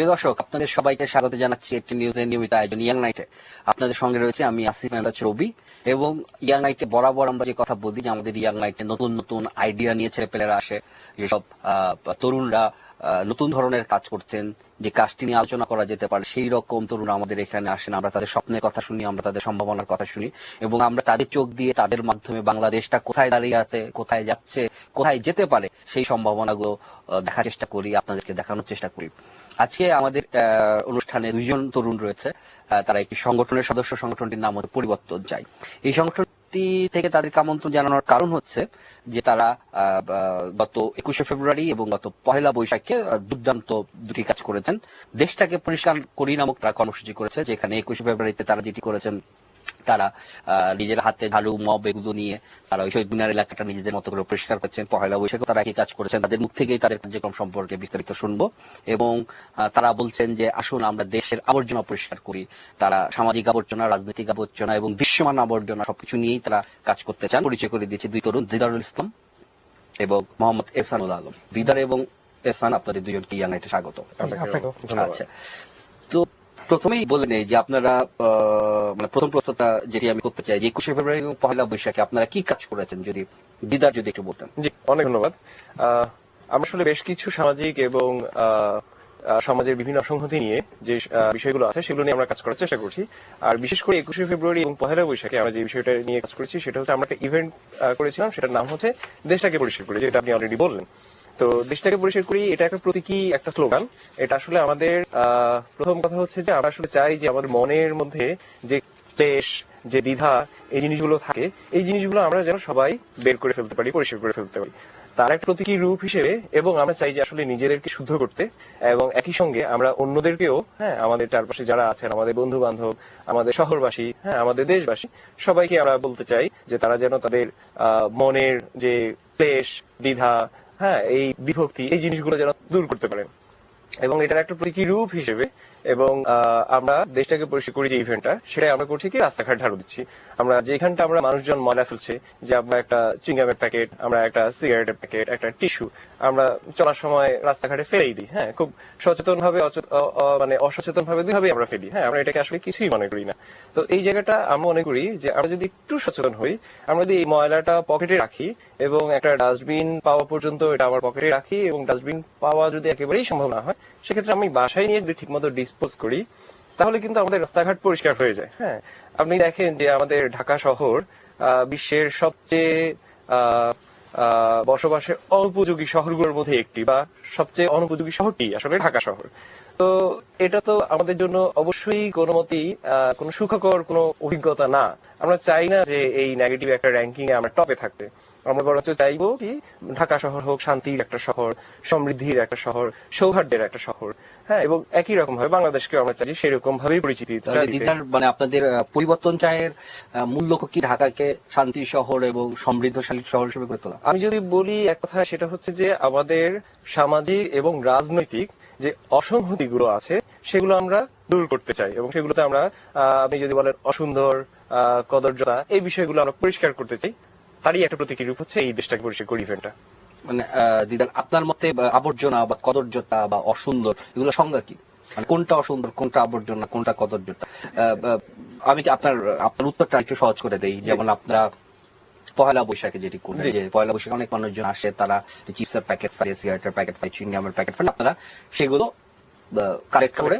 প্রিয় দর্শক, আপনাদের সবাইকে স্বাগত জানাচ্ছি একটি নিউজের নিয়মিত আয়োজন ইয়াং নাইটে আপনাদের সঙ্গে রয়েছে আমি আসিফ মেহতাজ রবি এবং ইয়াং নাইটে বরাবর আমরা যে কথা বলি যে আমাদের ইয়াং নাইটে নতুন নতুন আইডিয়া নিয়ে ছেলেপেলেরা আসে, যেসব তরুণরা নতুন ধরনের কাজ করছেন, যে কাজটি নিয়ে আলোচনা করা যেতে পারে, সেই রকম তরুণ আমাদের এখানে আসেন, আমরা তাদের স্বপ্নের কথা শুনি, আমরা তাদের সম্ভাবনার কথা শুনি, এবং আমরা তাদের চোখ দিয়ে তাদের মাধ্যমে বাংলাদেশটা কোথায় দাঁড়িয়ে আছে, কোথায় যাচ্ছে, কোথায় যেতে পারে, সেই সম্ভাবনাগুলো দেখার চেষ্টা করি, আপনাদেরকে দেখানোর চেষ্টা করি। আজকে আমাদের অনুষ্ঠানে দুইজন তরুণ রয়েছে তারা একটি সংগঠনের সদস্য সংগঠনটির নাম হচ্ছে পরিবর্তন চাই। এই সংগঠনটি থেকে তাদেরকে আমন্ত্রণ জানানোর কারণ হচ্ছে যে তারা গত একুশে ফেব্রুয়ারি এবং গত পহেলা বৈশাখে দুর্দান্ত দুটি কাজ করেছেন। দেশটাকে পরিষ্কার করি নামক তারা কর্মসূচি করেছে, যেখানে একুশে ফেব্রুয়ারিতে তারা যেটি করেছেন তারা আহ, নিজের হাতে ঝাড়ু মব এগুলো নিয়ে তারা ওই শহীদ মিনার এলাকাটা নিজেদের মতো করে পরিষ্কার করছেন। পহেলা বৈশাখে তারা একই কাজ করেছেন। তাদের মুখ থেকেই তাদের কার্যক্রম সম্পর্কে বিস্তারিত শুনব। এবং তারা বলছেন যে আসুন আমরা দেশের আবর্জনা পরিষ্কার করি। তারা সামাজিক আবর্জনা রাজনৈতিক আবর্জনা এবং দৃশ্যমান আবর্জনা সবকিছু নিয়েই তারা কাজ করতে চান। পরিচয় করে দিয়েছে দুই তরুণ দিদারুল ইসলাম এবং মোহাম্মদ এহসানুল আলম। দিদার এবং এহসান আপনাদের দুজনকে ইয়াং নাইটে স্বাগত আচ্ছা। তো প্রথমেই বলে নেই যে আপনারা মানে প্রথম প্রশ্নটা যেটি আমি করতে চাই যে একুশে ফেব্রুয়ারি এবং পহেলা বৈশাখে আপনারা কি কাজ করেছেন, যদি দিদার যদি একটু বলতেন। জি, অনেক ধন্যবাদ। আমরা আসলে বেশ কিছু সামাজিক এবং সমাজের বিভিন্ন অসংহতি নিয়ে যে বিষয়গুলো আছে সেগুলো নিয়ে আমরা কাজ করার চেষ্টা করছি। আর বিশেষ করে একুশে ফেব্রুয়ারি এবং পহেলা বৈশাখে আমরা যে বিষয়টা নিয়ে কাজ করেছি সেটা হচ্ছে আমরা একটা ইভেন্ট করেছিলাম, সেটার নাম হচ্ছে দেশটাকে পরিষ্কার করি যেটা আপনি অলরেডি বললেন। তো দেশটাকে পরিষ্কার করি, এটা একটা প্রতীকী একটা স্লোগান। এটা আসলে আমাদের প্রথম কথা হচ্ছে যে আমরা আসলে চাই যে আমাদের মনের মধ্যে যে ক্লেশ, যে দ্বিধা, এই জিনিসগুলো থাকে। এই জিনিসগুলো আমরা যেন সবাই বের করে ফেলতে পারি, পরিষ্কার করে ফেলতে পারি। তার একটা প্রতীকী রূপ হিসেবে, এবং আমরা চাই যে আসলে নিজেদেরকে শুদ্ধ করতে, এবং একই সঙ্গে আমরা অন্যদেরকেও হ্যাঁ আমাদের চারপাশে যারা আছেন, আমাদের বন্ধু বান্ধব আমাদের শহরবাসী হ্যাঁ আমাদের দেশবাসী, সবাইকে আমরা বলতে চাই যে তারা যেন তাদের মনের যে ক্লেশ, দ্বিধা হ্যাঁ এই বিভক্তি, এই জিনিসগুলো যেন দূর করতে পারেন। এবং এটার একটা প্রতীকী রূপ হিসেবে এবং আমরা দেশটাকে পরিষ্কার করি যে ইভেন্টটা সেটাই আমরা করছি কি রাস্তাঘাট ঝাড়ু দিচ্ছি। আমরা যেখানটা আমরা মানুষজন ময়লা ফেলছে, যে আমরা একটা চুইংগামের প্যাকেট আমরা একটা সিগারেটের প্যাকেট একটা টিস্যু আমরা চলার সময় রাস্তাঘাটে ফেলেই দিই হ্যাঁ? খুব সচেতন ভাবে মানে অসচেতন ভাবে দুইভাবে আমরা ফেলি হ্যাঁ? আমরা এটাকে আসলে কিছুই মনে করি না। তো এই জায়গাটা আমরা মনে করি যে আমরা যদি একটু সচেতন হই, আমরা যদি এই ময়লাটা পকেটে রাখি এবং একটা ডাস্টবিন পাওয়া পর্যন্ত এটা আমার পকেটে রাখি এবং ডাস্টবিন পাওয়া যদি একেবারেই সম্ভব না হয়, সেক্ষেত্রে আমি বাসায় নিয়ে যদি ঠিকমতো ডিসপোজ করি, তাহলে কিন্তু আমাদের রাস্তাঘাট পরিষ্কার হয়ে যায়। হ্যাঁ আপনি দেখেন যে আমাদের ঢাকা শহর বিশ্বের সবচেয়ে বসবাসের অনুপযোগী শহরগুলোর মধ্যে একটি বা সবচেয়ে অনুপযোগী শহরটি আসলে ঢাকা শহর। তো এটা তো আমাদের জন্য অবশ্যই কোনো মতেই কোনো সুখকর কোনো অভিজ্ঞতা না। আমরা চাই না যে এই নেগেটিভ একটা র্যাঙ্কিং এ আমরা টপে থাকতে। আমরা বরঞ্চ চাইব কি ঢাকা শহর হোক শান্তির একটা শহর সমৃদ্ধির একটা শহর সৌহার্দ্যের একটা শহর। হ্যাঁ এবং একই রকম ভাবে বাংলাদেশকে আমরা চাই সেরকম ভাবেই পরিচিতি মানে আপনাদের পরিবর্তন চায়ের মূল লক্ষ্য কি ঢাকাকে শান্তি শহর এবং সমৃদ্ধশালী শহর হিসেবে করে তোলা? আমি যদি বলি এক কথা সেটা হচ্ছে যে আমাদের সামাজিক এবং রাজনৈতিক যে অসংহতিগুলো আছে সেগুলো আমরা দূর করতে চাই এবং সেগুলোতে আমরা আপনি যদি বলেন অসুন্দর কদর্যতা এই বিষয়গুলো আমরা পরিষ্কার করতে চাই। তারই একটা প্রতীকী রূপ হচ্ছে এই দেশটাকে পরিষ্কার করি ইভেন্টটা। মানে দিদার আপনার মতে আবর্জনা বা কদর্যতা বা অসুন্দর এগুলো সংজ্ঞা কি? মানে কোনটা অসুন্দর কোনটা আবর্জনা কোনটা কদর্যতা? আমি কি আপনার আপনার উত্তরটা একটু সহজ করে দেই। যেমন আপনারা পয়লা বৈশাখে যেটি করলেন যে পয়লা বৈশাখে অনেক মানুষজন আসে তারা চিপসের প্যাকেট পায় সিগারেটের প্যাকেট পায় চুইংগামের প্যাকেট পায় আপনারা সেগুলো কালেক্ট করে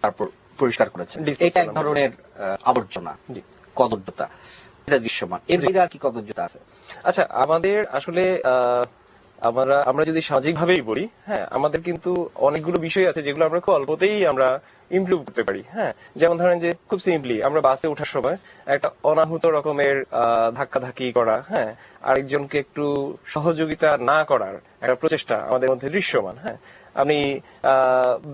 তারপর পরিষ্কার করেছেন। এটা এক ধরনের আবর্জনা কদর্যতা। এটা দৃশ্যমান। এর। বাইরে আর কি কদর্যতা আছে? আচ্ছা আমাদের আসলে আমরা আমরা যদি সামাজিক ভাবেই বলি হ্যাঁ আমাদের কিন্তু অনেকগুলো বিষয় আছে যেগুলো আমরা খুব অল্পতেই আমরা ইমপ্রুভ করতে পারি হ্যাঁ। যেমন ধরেন যে খুব সিম্পলি আমরা বাসে ওঠার সময় একটা অনাহুত রকমের ধাক্কা ধাক্কি করা হ্যাঁ আরেকজনকে একটু সহযোগিতা না করার একটা প্রচেষ্টা আমাদের মধ্যে দৃশ্যমান হ্যাঁ। আপনি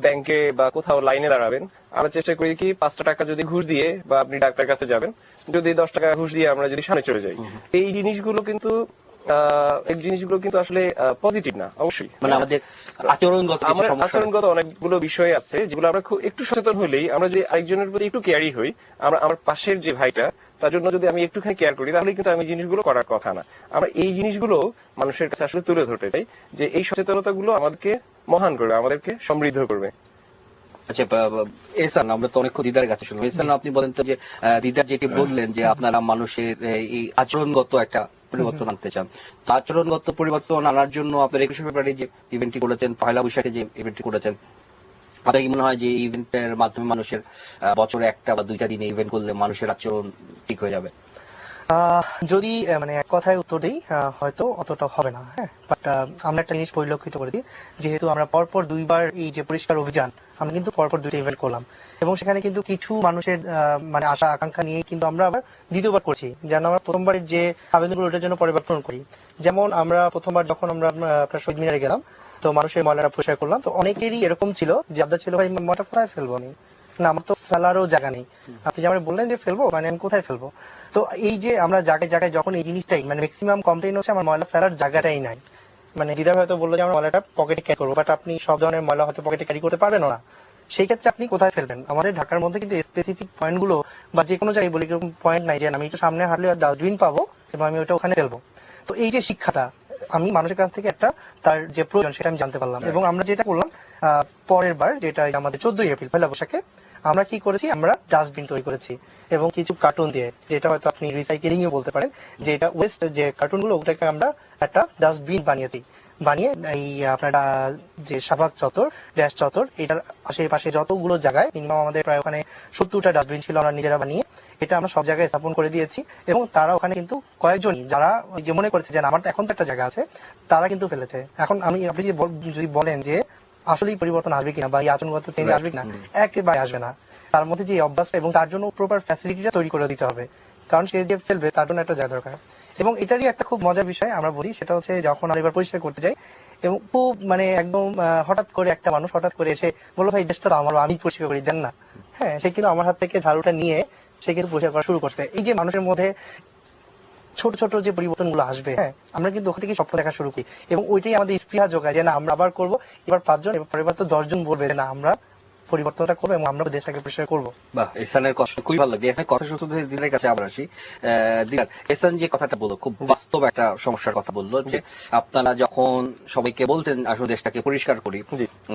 ব্যাংকে বা কোথাও লাইনে দাঁড়াবেন আমরা চেষ্টা করি কি পাঁচটা টাকা যদি ঘুষ দিয়ে বা আপনি ডাক্তার কাছে যাবেন যদি দশ টাকা ঘুষ দিয়ে আমরা যদি সামনে চলে যাই। এই জিনিসগুলো কিন্তু এই জিনিসগুলো কিন্তু আসলে পজিটিভ না অবশ্যই। মানে আমাদের আচরণগত সমস্যা। আচরণগত অনেকগুলো বিষয় আছে যেগুলো আমরা খুব একটু সচেতন হলেই আমরা যদি আরেকজনের প্রতি একটু কেয়ারি হই আমরা আমার পাশের যে ভাইটা তার জন্য যদি আমি একটুখানি কেয়ার করি তাহলে কিন্তু আমি জিনিসগুলো করার কথা না। আমরা এই জিনিসগুলো মানুষের কাছে আসলে তুলে ধরতে চাই যে এই সচেতনতা গুলো আমাদেরকে মহান করবে আমাদেরকে সমৃদ্ধ করবে। আচ্ছা বা- আমরা তো অনেক দিদার কাছে শুনলাম। এহসান আপনি বলেন তো যে দিদার যেটি বললেন যে আপনারা মানুষের এই আচরণগত একটা পরিবর্তন আনতে চান। তো আচরণগত পরিবর্তন আনার জন্য আপনার একুশে ফেব্রুয়ারি যে ইভেন্টটি করেছেন পয়লা বৈশাখে যে ইভেন্টটি করেছেন, আপনার কি মনে হয় যে ইভেন্টের মাধ্যমে মানুষের বছরে একটা বা দুইটা দিনে ইভেন্ট করলে মানুষের আচরণ ঠিক হয়ে যাবে? যদি মানে এক কথায় উত্তর দিই হয়তো অতটা হবে না হ্যাঁ? বাট আমরা একটা জিনিস পরিলক্ষিত করে দিই, যেহেতু আমরা পরপর দুইবার এই যে পরিষ্কার অভিযান, আমরা কিন্তু পরপর দুইটা ইভেন্ট করলাম। এবং সেখানে কিন্তু কিছু মানুষের মানে আশা, আকাঙ্ক্ষা নিয়ে কিন্তু আমরা আবার দ্বিতীয়বার করছি, যেন আমরা প্রথমবারের যে আবেদনগুলো ওটার জন্য পরিবর্তন করি। যেমন আমরা প্রথমবার যখন আমরা আপনার শহীদ মিনারে গেলাম, তো মানুষের ময়লাটা পরিষ্কার করলাম, তো অনেকেরই এরকম ছিল যে, আবদার ছিল ভাই, ময়লাটা কোথায় ফেলব আমি? না আমার তো ফেলারও জায়গা নেই। আপনি যেমন বললেন যে ফেলব মানে আমি কোথায় ফেলব? তো এই যে আমরা জায়গায় জায়গায় যখন এই জিনিসটাই মানে ম্যাক্সিমাম কমপ্লেন হচ্ছে আমার ময়লা ফেলার জায়গাটাই নাই। মানে দিদার হয়তো বলল যে আমরা ময়লাটা পকেটে ক্যারি করব বাট আপনি সব ধরনের ময়লা হয়তো পকেটে ক্যারি করতে পারবেন না। সেই ক্ষেত্রে আপনি কোথায় ফেলবেন? আমাদের ঢাকার মধ্যে কিন্তু স্পেসিফিক পয়েন্টগুলো বা যে কোনো জায়গায় বলি এরকম পয়েন্ট নাই যে আমি একটু সামনে হাঁটলে ডাস্টবিন পাবো এবং আমি ওটা ওখানে ফেলব। তো এই যে শিক্ষাটা আমি মানুষের কাছ থেকে একটা তার যে প্রয়োজন সেটা আমি জানতে পারলাম। এবং আমরা যেটা করলাম আহ, পরের বার যেটা আমাদের চোদ্দই এপ্রিল পয়লা বৈশাখে আমরা কি করেছি? আমরা ডাস্টবিন তৈরি করেছি এবং কিছু কার্টুন দিয়ে, যেটা হয়তো আপনি রিসাইকেলিং বলতে পারেন যে এটা ওয়েস্ট যে কার্টুনগুলো ওটাকে আমরা একটা ডাস্টবিন বানিয়েছি। বানিয়ে এই আপনার, যে শাহবাগ চত্বর, ড্যাশ চত্বর, এটার আশেপাশে যতগুলো জায়গায় মিনিমাম আমাদের প্রায় ওখানে সত্তরটা ডাস্টবিন ছিল আমরা নিজেরা বানিয়ে, এটা আমরা সব জায়গায় স্থাপন করে দিয়েছি। এবং তারা ওখানে কিন্তু কয়েকজনই যারা যে মনে করেছে যে আমার এখন তো একটা জায়গা আছে, তারা কিন্তু ফেলেছে। এখন আমি, আপনি যদি বলেন যে আসলেই পরিবর্তন আসবে কিনা বা এই আচরণগত চেঞ্জ আসবে কিনা একেবারে আসবে না। তার মধ্যে যে অভ্যাসটা এবং তার জন্য প্রপার ফ্যাসিলিটিটা তৈরি করে দিতে হবে। কারণ সে যে ফেলবে তার জন্য একটা জায়গা দরকার। এবং এটারই একটা খুব মজার বিষয় আমরা বলি সেটা হচ্ছে যখন আমরা এবার পরিষ্কার করতে যাই এবং খুব মানে একদম হঠাৎ করে একটা মানুষ হঠাৎ করে এসে বলল ভাই দেশটা তো আমার আমি পরিষ্কার করি দেন না। হ্যাঁ সে কিন্তু আমার হাত থেকে ঝাড়ুটা নিয়ে সে কিন্তু পরিষ্কার করা শুরু করছে। এই যে মানুষের মধ্যে ছোট ছোট যে পরিবর্তনগুলো আসবে হ্যাঁ আমরা কিন্তু ওখান থেকে স্বপ্ন দেখা শুরু করি। এবং ওইটাই আমাদের স্পৃহা যোগায় যে না, আমরা আবার করব, এবার পাঁচজন, এবার পরের বার তো দশজন বলবে যে না, আমরা পরিবর্তনটা করব এবং আমরা দেশটাকে পরিষ্কার করব। বাহ এসানের কথা খুবই ভালো লাগে এসানের কথা শুনতে দিদার কাছে আবার আসি। দিদার এসান যে কথাটা বলল খুব বাস্তব একটা সমস্যার কথা বলল যে আপনারা যখন সবাইকে বলতেন আসলে দেশটাকে পরিষ্কার করি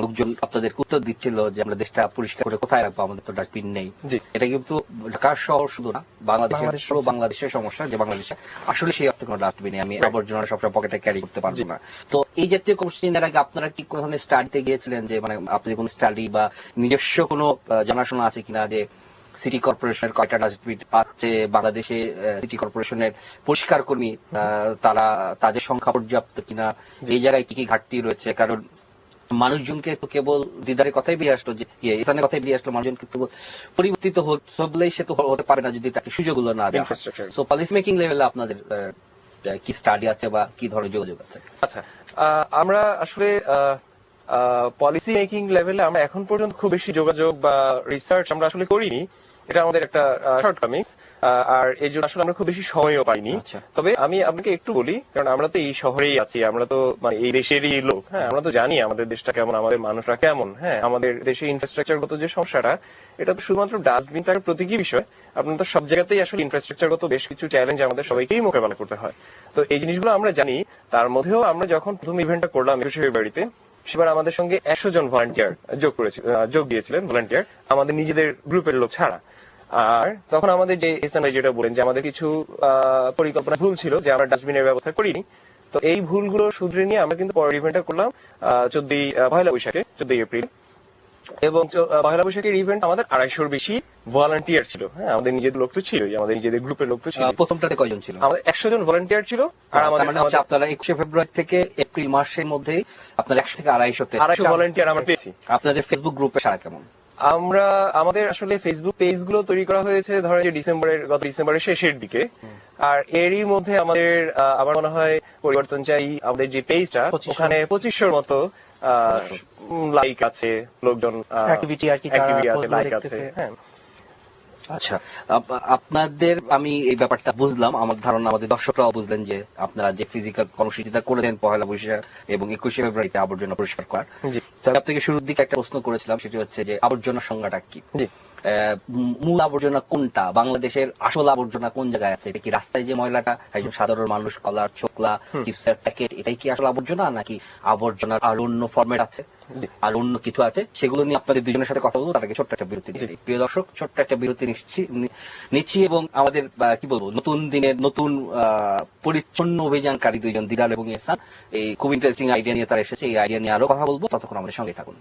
লোকজন আপনাদের উত্তর দিচ্ছিল যে আমরা দেশটা পরিষ্কার করে কোথায় রাখব আমাদের তো ডাস্টবিন নেই। এটা কিন্তু ঢাকার শহর শুধু না বাংলাদেশের বাংলাদেশ বাংলাদেশের সমস্যা যে বাংলাদেশে আসলে সেই অর্থে কোনো ডাস্টবিন নেই। আমি আবর্জনা সবসময় পকেটে ক্যারি করতে পারব জি। না। তো এই জাতীয় কোশ্চেনের আগে আপনারা কি কোনো ধরনের স্টাডিতে গিয়েছিলেন যে মানে আপনাদের কোনো স্টাডি বা নিজস্ব কোনো জানাশোনা আছে কিনা যে সিটি কর্পোরেশনের কয়টা ডাস্টবিন আছে বাংলাদেশে সিটি কর্পোরেশনের পরিষ্কার কর্মী তারা তাদের সংখ্যা পর্যাপ্ত কিনা এই জায়গায় কি কি ঘাটতি রয়েছে? কারণ মানুষজনকে তো কেবল দিদারের কথাই বেরিয়ে আসলো যে ইয়ে, ইসানের কথাই বেরিয়ে আসলো মানুষজনকে কেবল পরিবর্তিত হলেই সে তো হতে পারে না যদি তাকে সুযোগগুলো না দেওয়া Infrastructure. সো পলিসি মেকিং লেভেলে আপনাদের কি স্টাডি আছে বা কি ধরনের যোগাযোগ আছে। আচ্ছা আমরা আসলে পলিসি মেকিং লেভেলে আমরা এখন পর্যন্ত খুব বেশি যোগাযোগ বা রিসার্চ আমরা আসলে করিনি। এটা আমাদের একটা শর্টকামিংস আর এই জন্য আসলে আমরা খুব বেশি সময়ও পাইনি আচ্ছা। তবে আমি আপনাকে একটু বলি কারণ আমরা তো এই শহরেই আছি আমরা তো মানে এই দেশেরই লোক হ্যাঁ আমরা তো জানি আমাদের দেশটা কেমন আমাদের মানুষরা কেমন হ্যাঁ আমাদের দেশে ইনফ্রাস্ট্রাকচারগত যে সমস্যাটা এটা তো শুধুমাত্র ডাস্টবিন তার প্রতীকী বিষয় আপনার তো সব জায়গাতেই আসলে ইনফ্রাস্ট্রাকচারগত বেশ কিছু চ্যালেঞ্জ আমাদের সবাইকেই মোকাবেলা করতে হয় তো এই জিনিসগুলো আমরা জানি তার মধ্যেও আমরা যখন প্রথম ইভেন্টটা করলাম একুশে ফেব্রুয়ারিতে সেবার আমাদের সঙ্গে একশো জন ভলান্টিয়ার যোগ করেছিল যোগ দিয়েছিলেন ভলান্টিয়ার আমাদের নিজেদের গ্রুপের লোক ছাড়া। আর তখন আমাদের যে এসএন যেটা বলেন যে আমাদের কিছু পরিকল্পনা ভুল ছিল যে আমরা ডাস্টবিনের ব্যবস্থা করিনি। তো এই ভুলগুলো শুধরে নিয়ে আমরা কিন্তু পরের ইভেন্টটা করলাম চোদ্দই পয়লা বৈশাখে, চোদ্দই এপ্রিল। এবং পয়লা বৈশাখের ইভেন্ট আমাদের আড়াইশোর বেশি ভলান্টিয়ার ছিল। হ্যাঁ আমাদের নিজেদের লোক তো ছিলই আমাদের নিজেদের গ্রুপের লোক তো ছিল প্রথমটাতে কয়জন ছিল? আমাদের একশো জন ভলান্টিয়ার ছিল আর আমাদের মানে হচ্ছে আপনারা একুশে ফেব্রুয়ারি থেকে এপ্রিল মাসের মধ্যেই আপনার একশো থেকে আড়াইশোতে আড়াইশো ভলান্টিয়ার আমরা পেয়েছি। আপনাদের ফেসবুক গ্রুপে সারা কেমন? আমরা আমাদের আসলে ফেসবুক পেজগুলো তৈরি করা হয়েছে ধরেন যে ডিসেম্বরের গত ডিসেম্বরের শেষের দিকে। আর এরই মধ্যে আমাদের আমার মনে হয় পরিবর্তন চাই আমাদের যে পেজটা ওখানে পঁচিশশোর মতো লাইক আছে লোকজন অ্যাক্টিভিটি আর কি আছে লাইক আছে। হ্যাঁ। আচ্ছা আপ- আপনাদের আমি এই ব্যাপারটা বুঝলাম আমার ধারণা আমাদের দর্শকরাও বুঝলেন যে আপনারা যে ফিজিক্যাল কর্মসূচিটা করে দেন পহেলা বৈশাখ এবং একুশে ফেব্রুয়ারিতে আবর্জনা পরিষ্কার করার। তবে আপনাকে শুরুর দিকে একটা প্রশ্ন করেছিলাম সেটি হচ্ছে যে আবর্জনা সংজ্ঞাটা কি? মূল আবর্জনা কোনটা? বাংলাদেশের আসল আবর্জনা কোন জায়গায় আছে? এটা কি রাস্তায় যে ময়লাটা একজন সাধারণ মানুষ কলার ছোকলা চিপসের প্যাকেট এটাই কি আসল আবর্জনা নাকি আবর্জনার আর অন্য ফরম্যাট আছে? আর অন্য কিছু আছে? সেগুলো নিয়ে আপনাদের দুজনের সাথে কথা বলব তার আগে ছোট্ট একটা বিরতি নিচ্ছি প্রিয় দর্শক ছোট্ট একটা বিরতি নিচ্ছি নিচ্ছি এবং আমাদের কি বলব নতুন দিনের নতুন আহ, পরিচ্ছন্ন অভিযানকারী দুইজন দিদার এবং ইহসান এই খুব ইন্টারেস্টিং আইডিয়া নিয়ে তারা এসেছে এই আইডিয়া নিয়ে আরও কথা বলব ততক্ষণ আমাদের সঙ্গে থাকুন।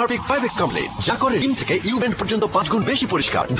হার্পিক ফাইভ এক্স কমপ্লিট যা করে ডিম থেকে ইউবেন্ট পর্যন্ত পাঁচ গুণ বেশি পরিষ্কার।